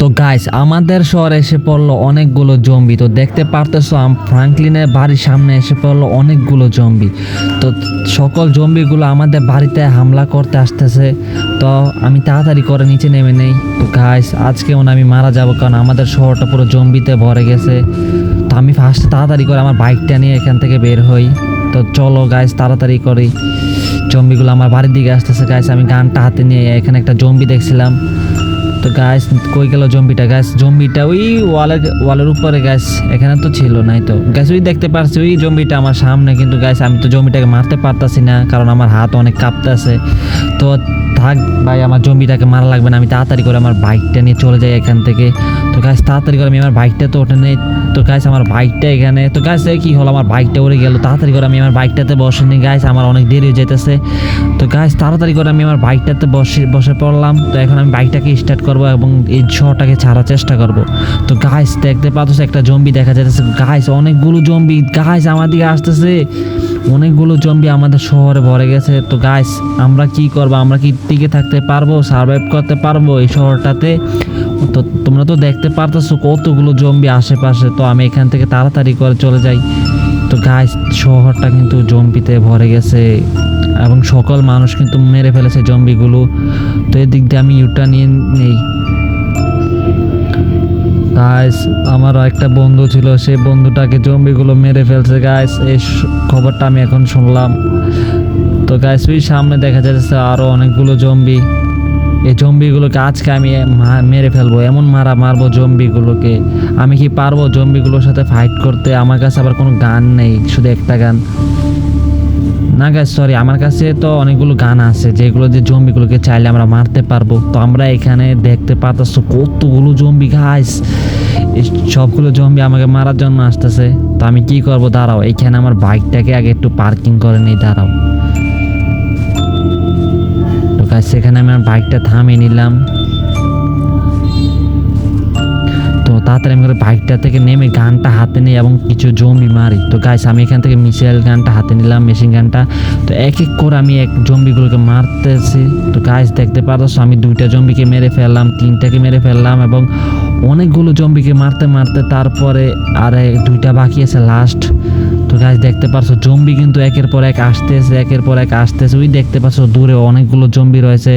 তো গাইস আমাদের শহরে এসে পড়ল অনেকগুলো জম্বি তো দেখতে পারতেছো ফ্রাঙ্কলিনের বাড়ির সামনে এসে পড়ল অনেকগুলো জম্বি তো সকল জম্বিগুলো আমাদের বাড়িতে হামলা করতে আসতেছে। তো আমি তাড়াতাড়ি করে নিচে নেমে নেই। তো গাইস আজকে মনে আমি মারা যাব কারণ আমাদের শহরটা পুরো জম্বিতে ভরে গেছে। তো আমি ফার্স্টে তাড়াতাড়ি করে আমার বাইকটা নিয়ে এখান থেকে বের হই। তো চলো গাইস তাড়াতাড়ি করি। জম্বিগুলো আমার বাড়ির দিকে আসতেছে। গাইস আমি গানটা হাতে নিয়ে এখানে একটা জম্বি দেখছিলাম। তো গাছ কই গেল জম্বিটা? গাছ জম্বিটা ওই ওয়ালের ওয়ালের উপরে গাছ এখানে তো ছিল নাই তো। গাছ ওই দেখতে পারছি, ওই জম্বিটা আমার সামনে, কিন্তু গাছ আমি তো জম্বিটাকে মারতে পারতাছি না, কারণ আমার হাত অনেক কাঁপতেছে। তো থাক ভাই, আমার জম্বিটাকে মারা লাগবে না, আমি তাড়াতাড়ি করে আমার বাইকটা নিয়ে চলে যাই এখান থেকে। গাছ তাড়াতাড়ি করে আমি আমার বাইকটা তো ওঠে নেই। তো গাছ আমার বাইকটা এখানে, তো গাছ কি হলো? আমার বাইকটা উড়ে গেল। তাড়াতাড়ি করে আমি আমার বাইকটাতে বসে নিই গাছ আমার অনেক দেরি হয়ে যেতেছে তো গাছ তাড়াতাড়ি করে আমি আমার বাইকটাতে বসে বসে পড়লাম। তো এখন আমি বাইকটাকে স্টার্ট করব এবং এই শহরটাকে ছাড়ার চেষ্টা করব। তো গাছ দেখতে পাচ্ছ একটা জম্বি দেখা যাচ্ছে গাছ অনেকগুলো জম্বি গাছ আমার দিকে আসতেছে। অনেকগুলো জম্বি আমাদের শহরে ভরে গেছে। তো গাছ আমরা কি করব? আমরা কি টিকে থাকতে পারব? সার্ভাইভ করতে পারব এই শহরটাতে? তো তোমরা তো দেখতে পারতেছো কতগুলো জম্বি আশেপাশে। তো আমি এখান থেকে তাড়াতাড়ি করে চলে যাই। তো গাছ শহরটা কিন্তু জম্বিতে ভরে গেছে। এবং সকল মানুষ কিন্তু মেরে ফেলেছে জম্বিগুলো। তো এদিক দিয়ে আমি ইউটা নিয়ে নেই। গাইস আমারও একটা বন্ধু ছিল সেই বন্ধুটাকে জম্বিগুলো মেরে ফেলছে। গাইস এই খবরটা আমি এখন শুনলাম। তো গাইস ওই সামনে দেখা যাচ্ছে আরও অনেকগুলো জম্বি। এই জম্বিগুলোকে আজকে আমি মেরে ফেলব, এমন মারা মারবো জম্বিগুলোকে। আমি কি পারব জম্বিগুলোর সাথে ফাইট করতে? আমার কাছে আবার কোনো গান নেই, শুধু একটা গান। না গাছ সরি আমার কাছে তো অনেকগুলো গান আছে, যেগুলো যে জম্বিগুলোকে চাইলে আমরা মারতে পারব। তো আমরা এখানে দেখতে পারতেছো কতগুলো জম্বি এই সবগুলো জম্বি আমাকে মারার জন্য আসতেছে। তো আমি কি করব? দাঁড়াও, এখানে আমার বাইকটাকে আগে একটু পার্কিং করে নেই, দাঁড়াও। তো গাছ সেখানে আমি আমার বাইকটা থামিয়ে নিলাম। তো তাড়াতাড়ি আমি বাইকটা থেকে নেমে গানটা হাতে নিই এবং কিছু জম্বি মারি। তো গাইস আমি এখান থেকে মিসাইল গানটা হাতে নিলাম মেশিন গানটা তো এক এক করে আমি এক জম্বিগুলোকে মারতেছি। তো গাইস দেখতে পারছ আমি দুইটা জম্বিকে মেরে ফেললাম, তিনটাকে মেরে ফেললাম এবং অনেকগুলো জম্বিকে মারতে মারতে তারপরে আর দুইটা বাকি আছে লাস্ট গাছ দেখতে পারছ, জম্বি কিন্তু একের পর এক আসতেছে, একের পর এক আসতেছে। ওই দেখতে পাচ্ছ দূরে অনেকগুলো জম্বি রয়েছে।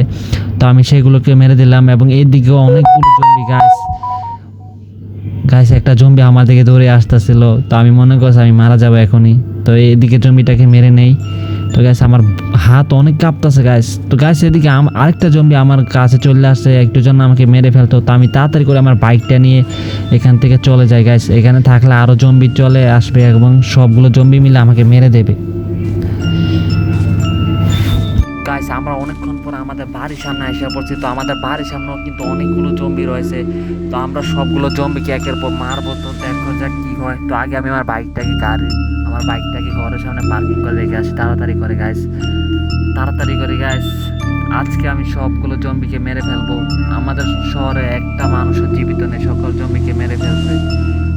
তো আমি সেগুলোকে মেরে দিলাম এবং এদিকেও অনেকগুলো জম্বি গাছ গাছ একটা জম্বি আমার দিকে দৌড়ে আসতেছিল। তো আমি মনে করছি আমি মারা যাব এখনই। তো এইদিকে জম্বিটাকে মেরে নেই। তো গাছ আমার হাত অনেক কাঁপতেছে গাইস তো গাইস এদিকে আরেকটা জম্বি আমার কাছে চলে আসছে। একটু জন্য আমাকে মেরে ফেলতো। তো, আমি তাড়াতাড়ি করে আমার বাইকটা নিয়ে এখান থেকে চলে যাই গাইস এখানে থাকলে আরও জম্বি চলে আসবে এবং সবগুলো জম্বি মিলে আমাকে মেরে দেবে। গাইস আমরা অনেকক্ষণ আমাদের বাড়ির সামনে এসে পড়ছি, তো আমাদের বাড়ির সামনেও কিন্তু অনেকগুলো জম্বি রয়েছে। তো আমরা সবগুলো জম্বিকে একের পর মারবো তো দেখো যাক কি হয়। তো আগে আমি আমার বাইকটাকে গাড়ি, আমার বাইকটাকে ঘরের সামনে পার্কিং করে রেখে আসি, তাড়াতাড়ি করে গাইস তাড়াতাড়ি করে গাইস আজকে আমি সবগুলো জম্বিকে মেরে ফেলব। আমাদের শহরে একটা মানুষও জীবিত নেই, সকল জম্বিকে মেরে ফেলছে।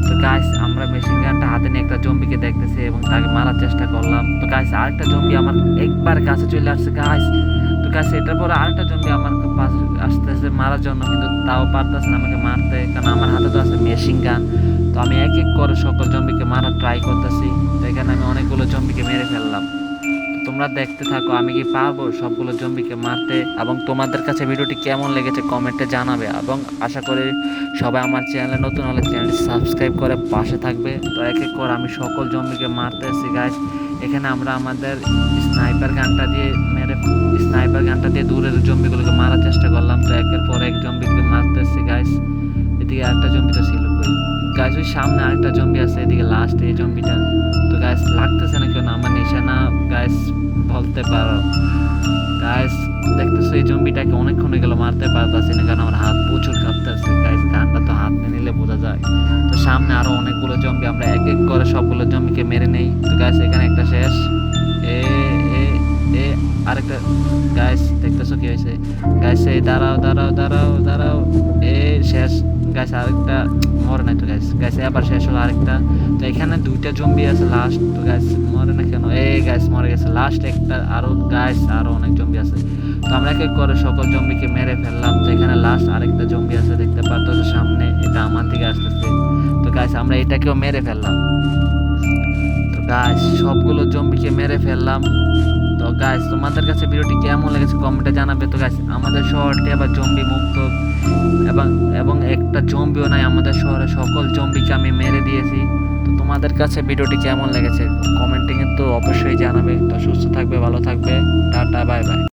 তো গাইস আমরা মেশিন গানটা হাতে নিয়ে একটা জম্বিকে দেখতেছি এবং তাকে মারার চেষ্টা করলাম। তো গাইস আরেকটা জম্বি আমার একবার কাছে চলে আসছে। গাইস গাইস এটার পরে আরেকটা জম্বি আমার পাশে আসতেছে, মারার জন্য, কিন্তু তাও পারতেছে না আমাকে মারতে, কারণ আমার হাতে তো আছে মেশিন গান তো আমি এক এক করে সকল জম্বিকে মারার ট্রাই করতেছি। তো এখানে আমি অনেকগুলো জম্বিকে মেরে ফেললাম। তোমরা দেখতে থাকো, আমি কি পারব সবগুলো জম্বিকে মারতে? এবং তোমাদের কাছে ভিডিওটি কেমন লেগেছে কমেন্টে জানাবে। এবং আশা করি সবাই আমার চ্যানেলে নতুন হলে চ্যানেলটি সাবস্ক্রাইব করে পাশে থাকবে। তো এক এক করে, আমি সকল জম্বিকে মারতেছি গাইস এখানে আমরা আমাদের স্নাইপার গানটা দিয়ে মেরে, স্নাইপার গানটা দিয়ে দূরের জম্বিগুলোকে মারার চেষ্টা করলাম। তো একের পর এক জম্বিকে মারতেছি গাইস এদিকে একটা জম্বি গাইস ওই সামনে আরেকটা জম্বি আছে, এদিকে লাস্ট এই জম্বিটা তো গাছ লাগতেছে না কেন আমার নিশানা গাছ বলতে পারো। গাছ দেখতেছো এই জম্বিটাকে অনেকক্ষণ গেল, মারতে পারতাছি না, কারণ আমার হাত প্রচুর কাঁপতেছে। গাইস গানটা তো হাত নিলে বোঝা যায়। তো সামনে আরও অনেকগুলো জম্বি আমরা এক এক করে সবগুলো জম্বিকে মেরে নেই। তো গাছ এখানে একটা শেষ। এ এ এ, আরেকটা। গাইস দেখতেছো কি হয়েছে? গাইস এই দাঁড়াও দাঁড়াও দাঁড়াও দাঁড়াও। এ গাছ আরেকটা মরে না তো গাছ গাছে আবার শেষ হলো আরেকটা। তো এখানে দুইটা জম্বি আছে লাস্ট তো গাছ মরে না কেন? এই গাছ মরে গেছে। লাস্ট একটা আরও গাছ আরও অনেক জম্বি আছে। তো আমরা এক করে সকল জম্বিকে মেরে ফেললাম। তো এখানে লাস্ট আরেকটা জম্বি আছে, দেখতে পারতো সামনে। এটা আমার দিকে আসতেছে। তো গাছ আমরা এটাকেও মেরে ফেললাম। তো গাছ সবগুলো জম্বিকে মেরে ফেললাম। তো গাছ তোমাদের কাছে ভিডিওটি কেমন লেগেছে কমেন্টে জানাবে। তো গাছ আমাদের শহরটি আবার জম্বি মুক্ত এবং এবং একটা জম্বিও নাই। আমাদের শহরে সকল জম্বিকে আমি মেরে দিয়েছি। তো তোমাদের কাছে ভিডিওটি কেমন লেগেছে? কমেন্টিংয়ে তো অবশ্যই জানাবে। তো সুস্থ থাকবে, ভালো থাকবে। Tata, bye bye.